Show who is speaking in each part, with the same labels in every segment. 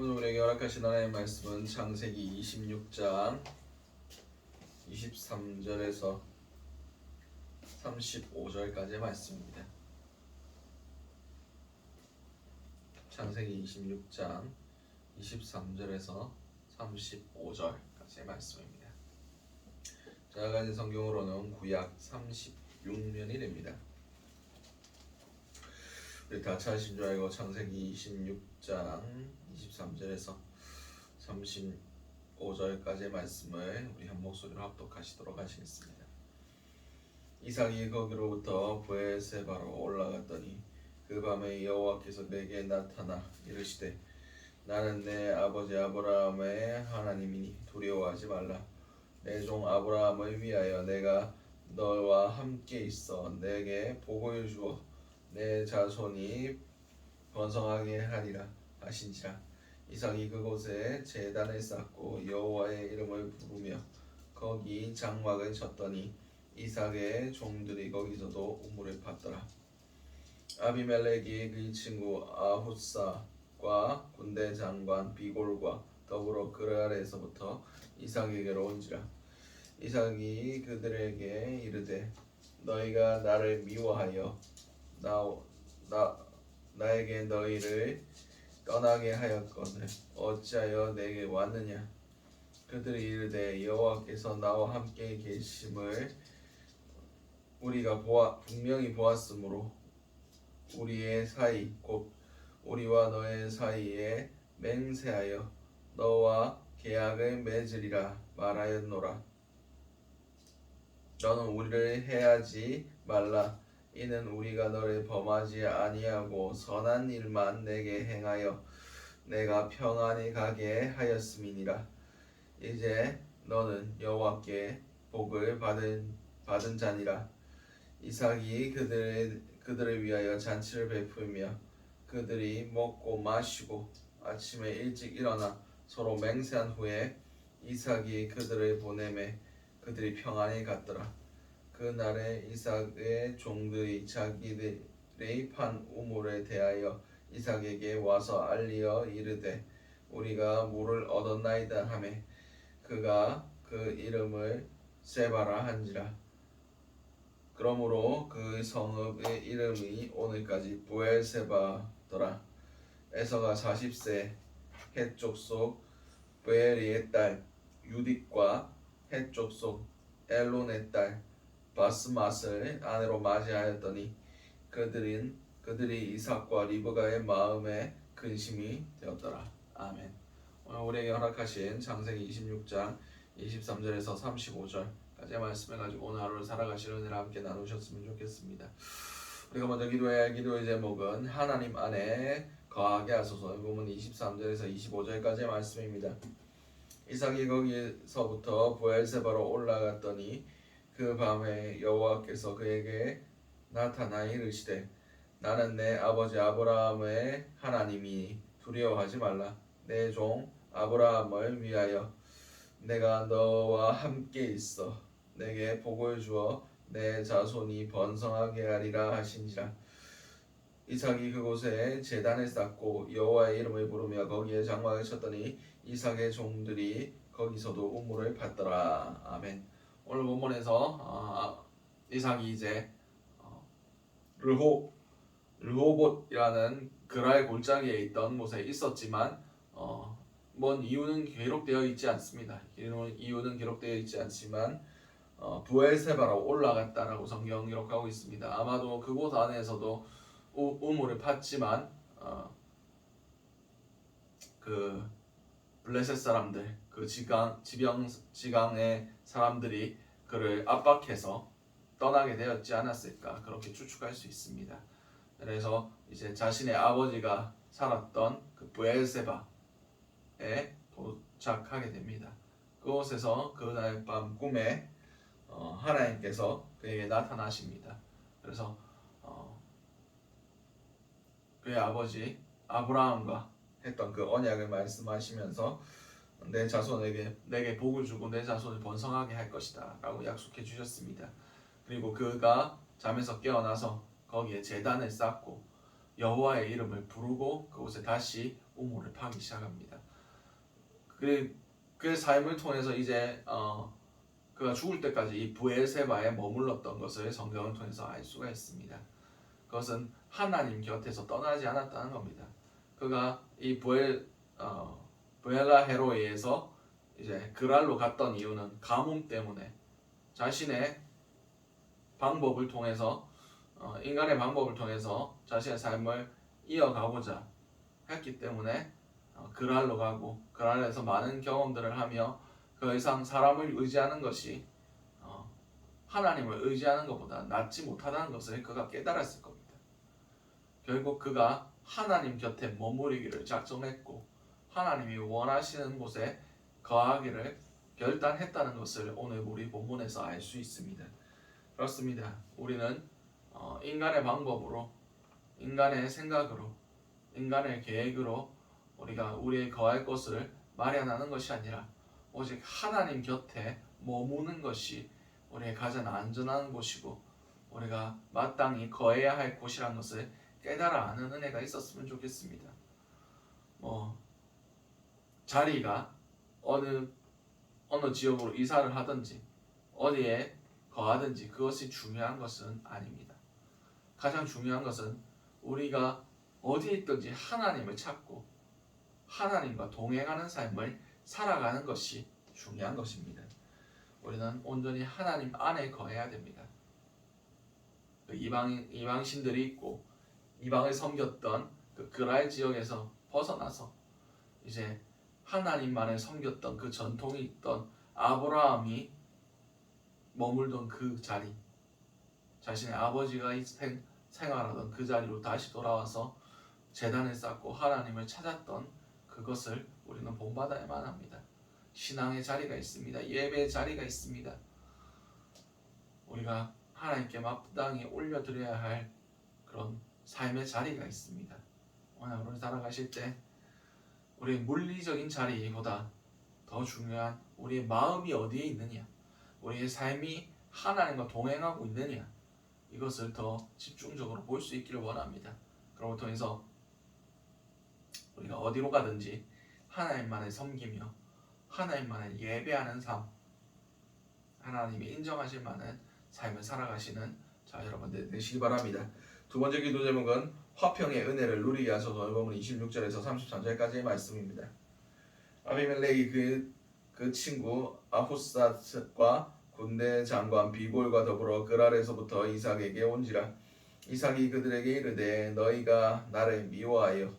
Speaker 1: 오늘 우리에게 허락하신 하나님의 말씀은 창세기 26장 23절에서 35절까지의 말씀입니다. 창세기 26장 23절에서 35절까지의 말씀입니다. 제가 가진 성경으로는 구약 36면이 됩니다. 우리 다 찾으신 줄 알고 창세기 26장 23절에서 35절까지의 말씀을 우리 한 목소리로 합독하시도록 하시겠습니다. 이삭이 거기로부터 부에세바로 올라갔더니 그 밤에 여호와께서 내게 나타나 이르시되 나는 내 아버지 아브라함의 하나님이니 두려워하지 말라 내 종 아브라함을 위하여 내가 너와 함께 있어 내게 복을 주어 내 자손이 번성하게 하리라 하신지라 이삭이 그곳에 제단을 쌓고 여호와의 이름을 부르며 거기 장막을 쳤더니 이삭의 종들이 거기서도 우물을 팠더라. 아비멜렉이 그 친구 아훗사과 군대 장관 비골과 더불어 그 아래에서부터 이삭에게로 온지라. 이삭이 그들에게 이르되 너희가 나를 미워하여 나, 나, 나에게 너희를 떠나게 하였거늘 어찌하여 내게 왔느냐? 그들이 이르되 여호와께서 나와 함께 계심을 우리가 보아, 분명히 보았으므로 우리의 사이 곧 우리와 너의 사이에 맹세하여 너와 계약을 맺으리라 말하였노라. 너는 우리를 해하지 말라 이는 우리가 너를 범하지 아니하고 선한 일만 내게 행하여 내가 평안히 가게 하였음이니라. 이제 너는 여호와께 복을 받은 받은 자니라. 이삭이 그들의 그들을 위하여 잔치를 베풀며 그들이 먹고 마시고 아침에 일찍 일어나 서로 맹세한 후에 이삭이 그들을 보내매 그들이 평안히 갔더라 그 날에 이삭의 종들이 자기들의 판 우물에 대하여 이삭에게 와서 알리어 이르되 우리가 물을 얻었나이다 하매 그가 그 이름을 세바라 한지라. 그러므로 그 성읍의 이름이 오늘까지 부엘세바더라. 에서가 40세 해쪽 속 부엘리의 딸 유딕과 해쪽 속 엘론의 딸 바스맛을 아내로 맞이하였더니 그들은 그들이 이삭과 리브가의 마음에 근심이 되었더라. 아멘. 오늘 우리에게 허락하신 창세기 26장 23절에서 35절까지의 말씀을 가지고 오늘 하루를 살아가시는 은혜를 함께 나누셨으면 좋겠습니다. 우리가 먼저 기도해야 할 기도의 제목은 하나님 안에 거하게 하소서. 보면 23절에서 25절까지의 말씀입니다. 이삭이 거기서부터 부엘세바로 올라갔더니 그 밤에 여호와께서 그에게 나타나 이르시되 나는 내 아버지 아브라함의 하나님이 두려워하지 말라. 내 종 아브라함을 위하여 내가 너와 함께 있어 내게 복을 주어 내 자손이 번성하게 하리라 하신지라. 이삭이 그곳에 제단을 쌓고 여호와의 이름을 부르며 거기에 장막을 쳤더니 이삭의 종들이 거기서도 우물을 팠더라. 아멘. 오늘 본문에서 어, 이삭이 이제 어, 르호 르호봇이라는 그라의 골짜기에 있던 곳에 있었지만 어, 뭔 이유는 기록되어 있지 않습니다. 이유는 기록되어 있지 않지만 어, 부엘세바로 올라갔다라고 성경 기록하고 있습니다. 아마도 그곳 안에서도 우, 우물을 팠지만 어, 그 블레셋 사람들 그 지강 지병 지강의 사람들이 그를 압박해서 떠나게 되었지 않았을까 그렇게 추측할 수 있습니다. 그래서 이제 자신의 아버지가 살았던 그 부엘세바에 도착하게 됩니다. 그곳에서 그날 밤 꿈에 어, 하나님께서 그에게 나타나십니다. 그래서 어, 그의 아버지 아브라함과 했던 그 언약을 말씀하시면서 내 자손에게 내게 복을 주고 내 자손을 번성하게 할 것이다라고 약속해 주셨습니다. 그리고 그가 잠에서 깨어나서 거기에 제단을 쌓고 여호와의 이름을 부르고 그곳에 다시 우물을 파기 시작합니다. 그, 그 삶을 통해서 이제 어, 그가 죽을 때까지 이 부엘세바에 머물렀던 것을 성경을 통해서 알 수가 있습니다. 그것은 하나님 곁에서 떠나지 않았다는 겁니다. 그가 이 부엘 어, 부엘라 헤로에에서 이제 그랄로 갔던 이유는 가뭄 때문에 자신의 방법을 통해서 어, 인간의 방법을 통해서 자신의 삶을 이어가고자 했기 때문에 어, 그랄로 가고 그랄에서 많은 경험들을 하며 그 이상 사람을 의지하는 것이 어, 하나님을 의지하는 것보다 낫지 못하다는 것을 그가 깨달았을 겁니다. 결국 그가 하나님 곁에 머무르기를 작정했고 하나님이 원하시는 곳에 거하기를 결단했다는 것을 오늘 우리 본문에서 알 수 있습니다. 그렇습니다. 우리는 어, 인간의 방법으로, 인간의 생각으로, 인간의 계획으로 우리가 우리의 거할 것을 마련하는 것이 아니라 오직 하나님 곁에 머무는 것이 우리의 가장 안전한 곳이고 우리가 마땅히 거해야 할 곳이라는 것을 깨달아 아는 은혜가 있었으면 좋겠습니다. 뭐 자리가 어느 어느 지역으로 이사를 하든지 어디에 거하든지 그것이 중요한 것은 아닙니다. 가장 중요한 것은 우리가 어디에 있든지 하나님을 찾고 하나님과 동행하는 삶을 살아가는 것이 중요한 것입니다. 우리는 온전히 하나님 안에 거해야 됩니다. 그 이방 이방신들이 있고 이방을 섬겼던 그 그라의 지역에서 벗어나서 이제 하나님만을 섬겼던 그 전통이 있던 아브라함이 머물던 그 자리, 자신의 아버지가 생, 생활하던 그 자리로 다시 돌아와서 재단을 쌓고 하나님을 찾았던 그것을 우리는 본받아야만 합니다. 신앙의 자리가 있습니다. 예배의 자리가 있습니다. 우리가 하나님께 마땅히 올려드려야 할 그런 삶의 자리가 있습니다. 오늘 살아가실 때 우리 물리적인 자리보다 더 중요한 우리의 마음이 어디에 있느냐, 우리의 삶이 하나님과 동행하고 있느냐 이것을 더 집중적으로 볼 수 있기를 원합니다. 그걸 통해서 우리가 어디로 가든지 하나님만을 섬기며 하나님만을 예배하는 삶, 하나님이 인정하실 만한 삶을 살아가시는 자 여러분들 되시기 바랍니다. 두 번째 기도 제목은 화평의 은혜를 누리게 하소서. 본문 26절에서 33절까지의 말씀입니다. 아비멜렉이 그, 그 친구 아후삿과 군대 장관 비골과 더불어 그랄에서부터 이삭에게 온지라. 이삭이 그들에게 이르되 너희가 나를 미워하여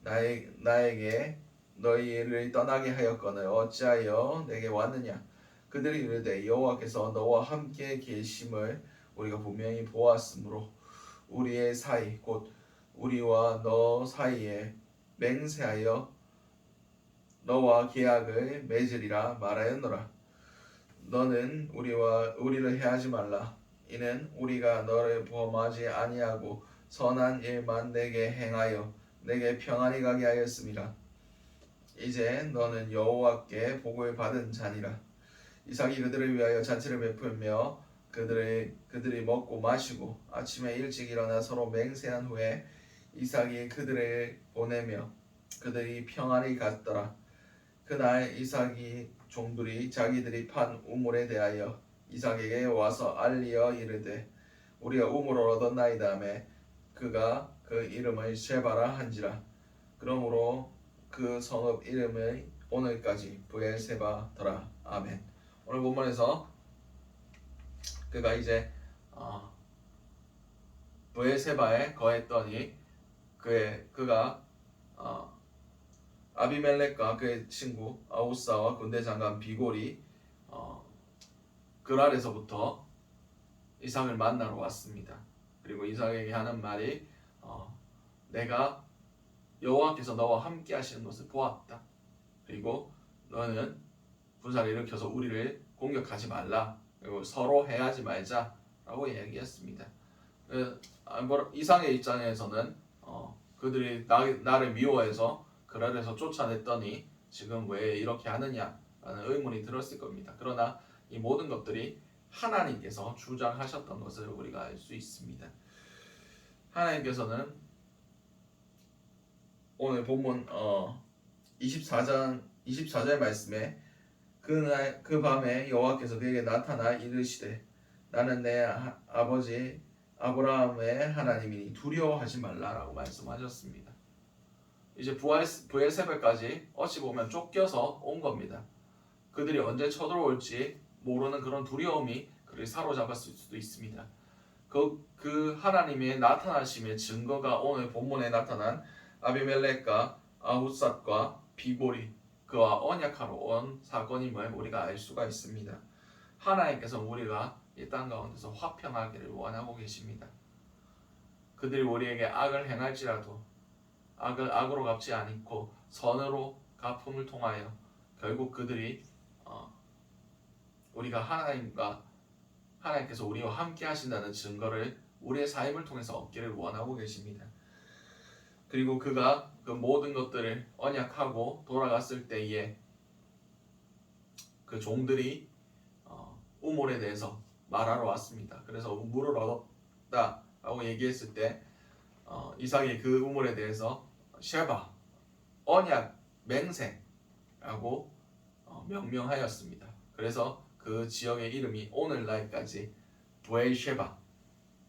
Speaker 1: 나의, 나에게 너희를 떠나게 하였거늘 어찌하여 내게 왔느냐? 그들이 이르되 여호와께서 너와 함께 계심을 우리가 분명히 보았으므로 우리의 사이 곧 우리와 너 사이에 맹세하여 너와 계약을 맺으리라 말하였노라. 너는 우리와 우리를 해하지 말라. 이는 우리가 너를 범하지 아니하고 선한 일만 내게 행하여 내게 평안히 가게 하였습니다. 이제 너는 여호와께 복을 받은 자니라. 이삭이 그들을 위하여 잔치를 베풀며 그들의 그들이 먹고 마시고 아침에 일찍 일어나 서로 맹세한 후에 이삭이 그들을 보내며 그들이 평안히 갔더라. 그날 이삭이 종들이 자기들이 판 우물에 대하여 이삭에게 와서 알리어 이르되 우리가 우물을 얻었나이다매 그가 그 이름을 쉐바라 한지라. 그러므로 그 성읍 이름을 오늘까지 부엘세바더라. 아멘. 오늘 본문에서 그가 이제 어, 부엘세바에 거했더니 그의 그가 어, 아비멜렉과 그의 친구 아우사와 군대 장관 비골이 어, 그랄에서부터 이삭을 만나러 왔습니다. 그리고 이삭에게 하는 말이 어, 내가 여호와께서 너와 함께 하시는 것을 보았다. 그리고 너는 군사를 일으켜서 우리를 공격하지 말라. 그리고 서로 해하지 말자라고 이야기했습니다. 그, 아, 뭐, 이상의 입장에서는 어, 그들이 나, 나를 미워해서 그랄에서 쫓아냈더니 지금 왜 이렇게 하느냐라는 의문이 들었을 겁니다. 그러나 이 모든 것들이 하나님께서 주장하셨던 것을 우리가 알 수 있습니다. 하나님께서는 오늘 본문 어 24장 24절 말씀에 그날 그 밤에 여호와께서 그에게 나타나 이르시되 나는 내 하- 아버지 아브라함의 하나님이니 두려워하지 말라라고 말씀하셨습니다. 이제 부엘세벨까지 어찌 보면 쫓겨서 온 겁니다. 그들이 언제 쳐들어올지 모르는 그런 두려움이 그를 사로잡았을 수도 있습니다. 그, 그 하나님의 나타나심의 증거가 오늘 본문에 나타난 아비멜렉과 아후삿과 비보리 그와 언약하러 온 사건임을 우리가 알 수가 있습니다. 하나님께서 우리가 이 땅 가운데서 화평하기를 원하고 계십니다. 그들이 우리에게 악을 행할지라도 악을 악으로 갚지 않고 선으로 갚음을 통하여 결국 그들이 어, 우리가 하나님과 하나님께서 우리와 함께 하신다는 증거를 우리의 삶을 통해서 얻기를 원하고 계십니다. 그리고 그가 그 모든 것들을 언약하고 돌아갔을 때에 그 종들이 어, 우물에 대해서 말하러 왔습니다. 그래서 물을 얻었다라고 얘기했을 때 어, 이삭이 그 우물에 대해서 쉐바 언약 맹세라고 어, 명명하였습니다. 그래서 그 지역의 이름이 오늘날까지 부엘쉐바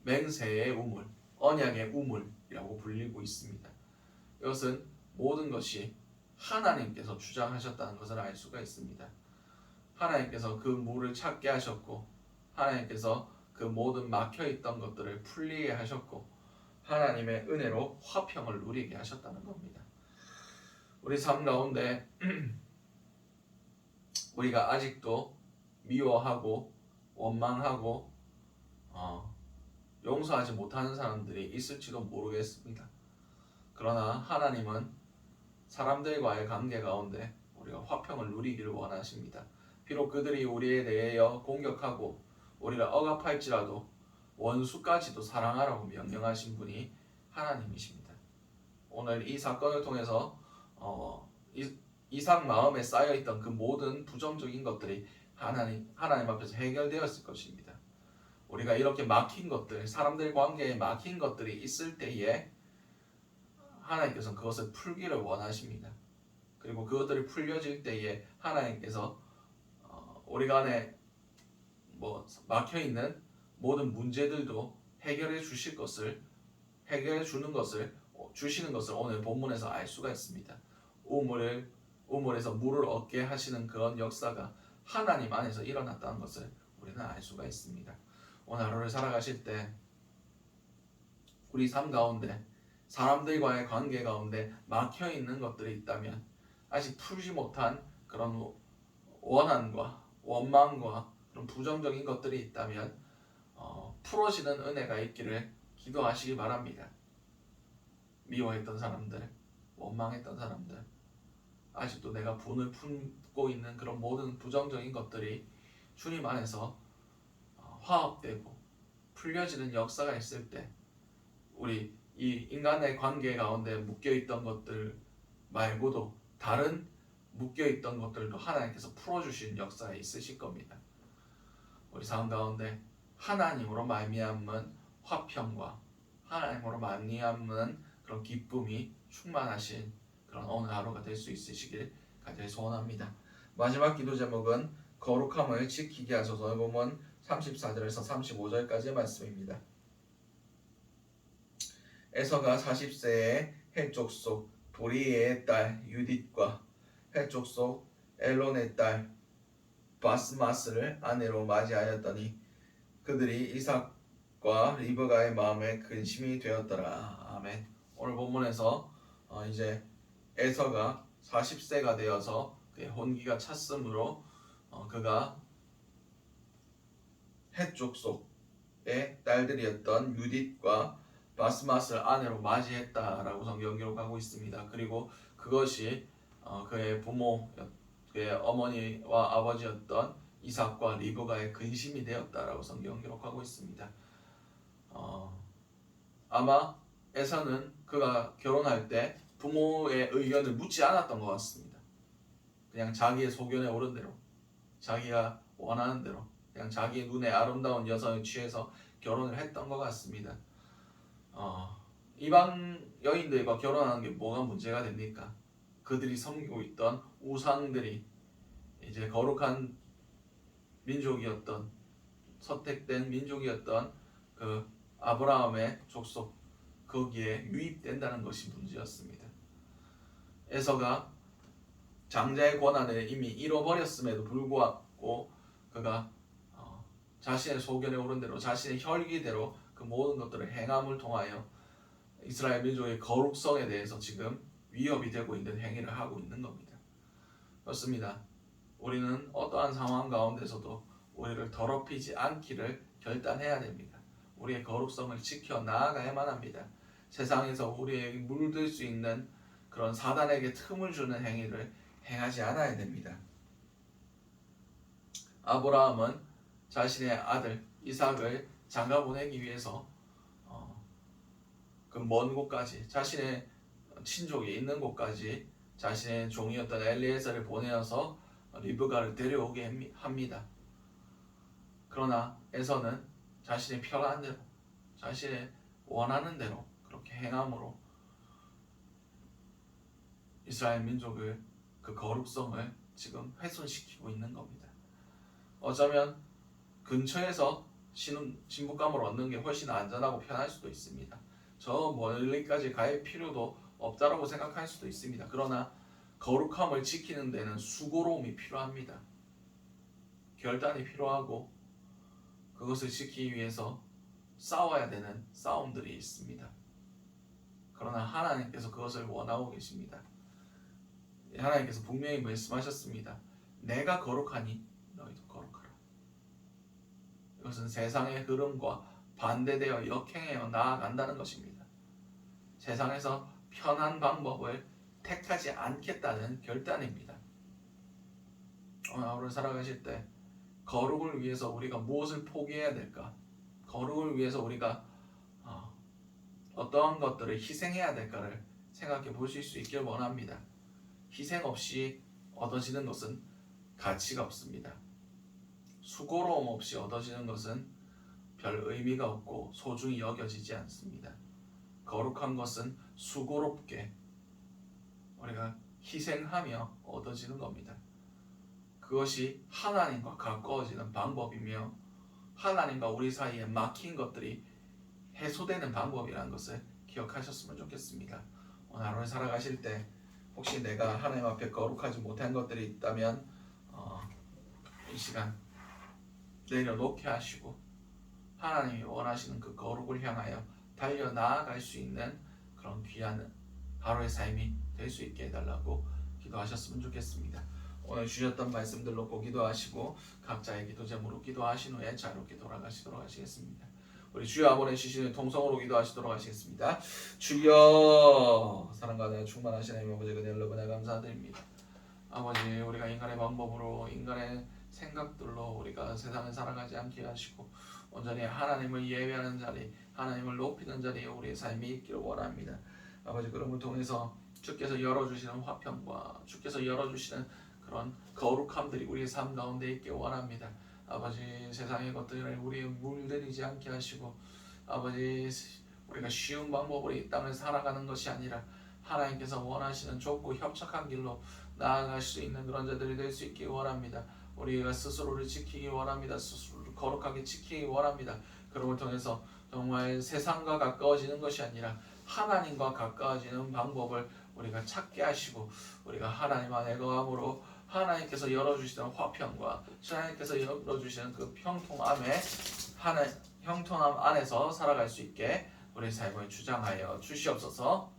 Speaker 1: 맹세의 우물 언약의 우물이라고 불리고 있습니다. 이것은 모든 것이 하나님께서 주장하셨다는 것을 알 수가 있습니다. 하나님께서 그 물을 찾게 하셨고 하나님께서 그 모든 막혀 있던 것들을 풀리게 하셨고 하나님의 은혜로 화평을 누리게 하셨다는 겁니다. 우리 삶 가운데 우리가 아직도 미워하고 원망하고 어, 용서하지 못하는 사람들이 있을지도 모르겠습니다. 그러나 하나님은 사람들과의 관계 가운데 우리가 화평을 누리기를 원하십니다. 비록 그들이 우리에 대하여 공격하고 우리를 억압할지라도 원수까지도 사랑하라고 명령하신 분이 하나님이십니다. 오늘 이 사건을 통해서 어, 이, 이삭 마음에 쌓여 있던 그 모든 부정적인 것들이 하나님 하나님 앞에서 해결되었을 것입니다. 우리가 이렇게 막힌 것들, 사람들 관계에 막힌 것들이 있을 때에 하나님께서는 그것을 풀기를 원하십니다. 그리고 그것들이 풀려질 때에 하나님께서 어, 우리 간에 뭐 막혀 있는 모든 문제들도 해결해 주실 것을 해결해 주는 것을 어, 주시는 것을 오늘 본문에서 알 수가 있습니다. 우물을 우물에서 물을 얻게 하시는 그런 역사가 하나님 안에서 일어났다는 것을 우리는 알 수가 있습니다. 오늘 하루를 살아가실 때 우리 삶 가운데 사람들과의 관계 가운데 막혀 있는 것들이 있다면 아직 풀지 못한 그런 원한과 원망과 그런 부정적인 것들이 있다면 어, 풀어지는 은혜가 있기를 기도하시기 바랍니다. 미워했던 사람들, 원망했던 사람들, 아직도 내가 분을 품고 있는 그런 모든 부정적인 것들이 주님 안에서 어, 화합되고 풀려지는 역사가 있을 때 우리 이 인간의 관계 가운데 묶여 있던 것들 말고도 다른 묶여 있던 것들도 하나님께서 풀어주신 역사가 있으실 겁니다. 우리 삶 가운데 하나님으로 말미암은 화평과 하나님으로 말미암은 그런 기쁨이 충만하신 그런 오늘 하루가 될 수 있으시길 간절히 소원합니다. 마지막 기도 제목은 거룩함을 지키게 하소서 보면 34절에서 35절까지의 말씀입니다. 에서가 40세에 헷족 속 보리의 딸 유딧과 헷족 속 엘론의 딸 바스마스를 아내로 맞이하였더니 그들이 이삭과 리브가의 마음에 근심이 되었더라. 아멘. 오늘 본문에서 어, 이제 에서가 40세가 되어서 그의 혼기가 찼으므로 어, 그가 헷족 속의 딸들이었던 유딧과 바스마스를 아내로 맞이했다라고 성경 기록하고 있습니다. 그리고 그것이 어, 그의 부모, 그의 어머니와 아버지였던 이삭과 리브가의 근심이 되었다라고 성경 기록하고 있습니다. 어, 아마 에서는 그가 결혼할 때 부모의 의견을 묻지 않았던 것 같습니다. 그냥 자기의 소견에 오른 대로, 자기가 원하는 대로, 그냥 자기 눈에 아름다운 여성에 취해서 결혼을 했던 것 같습니다. 어, 이방 여인들과 결혼하는 게 뭐가 문제가 됩니까? 그들이 섬기고 있던 우상들이 이제 거룩한 민족이었던 선택된 민족이었던 그 아브라함의 족속 거기에 유입된다는 것이 문제였습니다. 에서가 장자의 권한을 이미 잃어버렸음에도 불구하고 그가 어, 자신의 소견에 오른 대로 자신의 혈기대로 그 모든 것들을 행함을 통하여 이스라엘 민족의 거룩성에 대해서 지금 위협이 되고 있는 행위를 하고 있는 겁니다. 그렇습니다. 우리는 어떠한 상황 가운데서도 우리를 더럽히지 않기를 결단해야 됩니다. 우리의 거룩성을 지켜 나아가야만 합니다. 세상에서 우리에게 물들 수 있는 그런 사단에게 틈을 주는 행위를 행하지 않아야 됩니다. 아브라함은 자신의 아들 이삭을 장가 보내기 위해서 어, 그먼 곳까지 자신의 친족이 있는 곳까지 자신의 종이었던 엘리에서를 보내어서 리브가를 데려오게 합니- 합니다. 그러나 에서는 자신의 편한 대로 자신의 원하는 대로 그렇게 행함으로 이스라엘 민족을 그 거룩성을 지금 훼손시키고 있는 겁니다. 어쩌면 근처에서 신, 신부감을 얻는 게 훨씬 안전하고 편할 수도 있습니다. 저 멀리까지 갈 필요도 없다라고 생각할 수도 있습니다. 그러나 거룩함을 지키는 데는 수고로움이 필요합니다. 결단이 필요하고 그것을 지키기 위해서 싸워야 되는 싸움들이 있습니다. 그러나 하나님께서 그것을 원하고 계십니다. 하나님께서 분명히 말씀하셨습니다. 내가 거룩하니. 이것은 세상의 흐름과 반대되어 역행하여 나아간다는 것입니다. 세상에서 편한 방법을 택하지 않겠다는 결단입니다. 오늘 하루를 살아가실 때 거룩을 위해서 우리가 무엇을 포기해야 될까? 거룩을 위해서 우리가 어, 어떠한 것들을 희생해야 될까를 생각해 보실 수 있길 원합니다. 희생 없이 얻어지는 것은 가치가 없습니다. 수고로움 없이 얻어지는 것은 별 의미가 없고 소중히 여겨지지 않습니다. 거룩한 것은 수고롭게 우리가 희생하며 얻어지는 겁니다. 그것이 하나님과 가까워지는 방법이며 하나님과 우리 사이에 막힌 것들이 해소되는 방법이라는 것을 기억하셨으면 좋겠습니다. 오늘 하루 살아가실 때 혹시 내가 하나님 앞에 거룩하지 못한 것들이 있다면 어, 이 시간 내려놓게 하시고 하나님이 원하시는 그 거룩을 향하여 달려 나아갈 수 있는 그런 귀한 하루의 삶이 될 수 있게 해달라고 기도하셨으면 좋겠습니다. 오늘 주셨던 말씀들 놓고 기도하시고 각자의 기도 제목으로 기도하신 후에 자유롭게 돌아가시도록 하시겠습니다. 우리 주여 아버지 시신의 통성으로 기도하시도록 하시겠습니다. 주여 사랑과 내 충만하신 하나님 아버지 그대 여러분에 감사드립니다. 아버지 우리가 인간의 방법으로 인간의 생각들로 우리가 세상을 살아가지 않게 하시고 온전히 하나님을 예배하는 자리 하나님을 높이는 자리에 우리의 삶이 있기를 원합니다. 아버지 그럼을 통해서 주께서 열어주시는 화평과 주께서 열어주시는 그런 거룩함들이 우리의 삶 가운데 있기 원합니다. 아버지 세상의 것들을 우리의 물들이지 않게 하시고 아버지 우리가 쉬운 방법으로 이 땅을 살아가는 것이 아니라 하나님께서 원하시는 좁고 협착한 길로 나아갈 수 있는 그런 자들이 될 수 있기 원합니다. 우리가 스스로를 지키기 원합니다. 스스로를 거룩하게 지키기 원합니다. 그럼을 통해서 정말 세상과 가까워지는 것이 아니라 하나님과 가까워지는 방법을 우리가 찾게 하시고 우리가 하나님 안에 거함으로 하나님께서 열어주시는 화평과 하나님께서 열어주시는 그 평통함에 하나 형통함 안에서 살아갈 수 있게 우리 삶을 주장하여 주시옵소서.